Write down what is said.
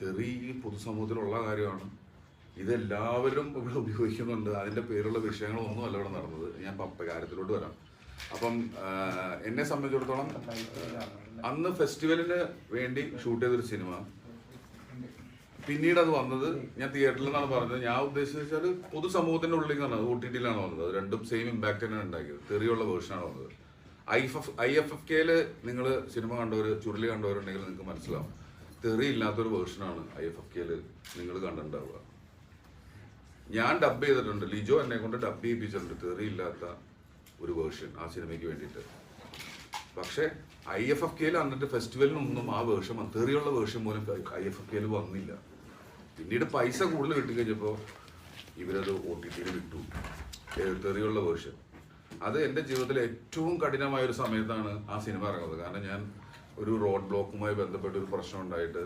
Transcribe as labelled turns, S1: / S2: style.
S1: തെറി ഈ പൊതുസമൂഹത്തിലുള്ള കാര്യമാണ്. ഇതെല്ലാവരും ഇവിടെ ഉപയോഗിക്കുന്നുണ്ട്. അതിന്റെ പേരുള്ള വിഷയങ്ങളൊന്നും അല്ല ഇവിടെ നടന്നത്. ഞാൻ പപ്പ കാര്യത്തിലോട്ട് വരാം. അപ്പം എന്നെ സംബന്ധിച്ചിടത്തോളം അന്ന് ഫെസ്റ്റിവലിന് വേണ്ടി ഷൂട്ട് ചെയ്തൊരു സിനിമ. പിന്നീട് അത് വന്നത് ഞാൻ തിയേറ്ററിൽ നിന്നാണ് പറഞ്ഞത്. ഞാൻ ഉദ്ദേശിച്ചത് വെച്ചാൽ പൊതുസമൂഹത്തിന്റെ ഉള്ളിൽ നിന്നാണ്. ഒ ടി ടിയിലാണ് വന്നത്. രണ്ടും സെയിം ഇമ്പാക്ട് തന്നെയാണ് ഉണ്ടാക്കിയത്. തെറിയുള്ള വേർഷനാണ് വന്നത്. I F I F F കെയിൽ നിങ്ങൾ സിനിമ കണ്ടവർ ചുരുളി കണ്ടവരുണ്ടെങ്കിൽ നിങ്ങൾക്ക് മനസ്സിലാവും. തെറി ഇല്ലാത്തൊരു വേർഷനാണ് ഐ എഫ് എഫ് കെയിൽ നിങ്ങൾ കണ്ടിട്ടുണ്ടാവുക. ഞാൻ ഡബ് ചെയ്തിട്ടുണ്ട്. ലിജോ എന്നെ കൊണ്ട് ഡബ് ചെയ്യിപ്പിച്ചിട്ടുണ്ട്. തെറി ഇല്ലാത്ത ഒരു വേർഷൻ ആ സിനിമയ്ക്ക് വേണ്ടിയിട്ട്. പക്ഷേ ഐ എഫ് എഫ് കെയിൽ അന്നിട്ട് ഫെസ്റ്റിവലിനൊന്നും ആ വേർഷൻ തെറിയുള്ള വേർഷൻ പോലും ഐ എഫ് എഫ് കെയിൽ വന്നില്ല. പിന്നീട് പൈസ കൂടുതൽ കിട്ടിക്കഴിഞ്ഞപ്പോൾ ഇവരത് ഒ ടി ടിയിൽ വിട്ടു. തെറിയുള്ള വേർഷൻ. അത് എന്റെ ജീവിതത്തിലെ ഏറ്റവും കഠിനമായ ഒരു സമയത്താണ് ആ സിനിമ ഇറങ്ങുന്നത്. കാരണം ഞാൻ ഒരു റോഡ് ബ്ലോക്കുമായി ബന്ധപ്പെട്ട ഒരു പ്രശ്നം ഉണ്ടായിട്ട്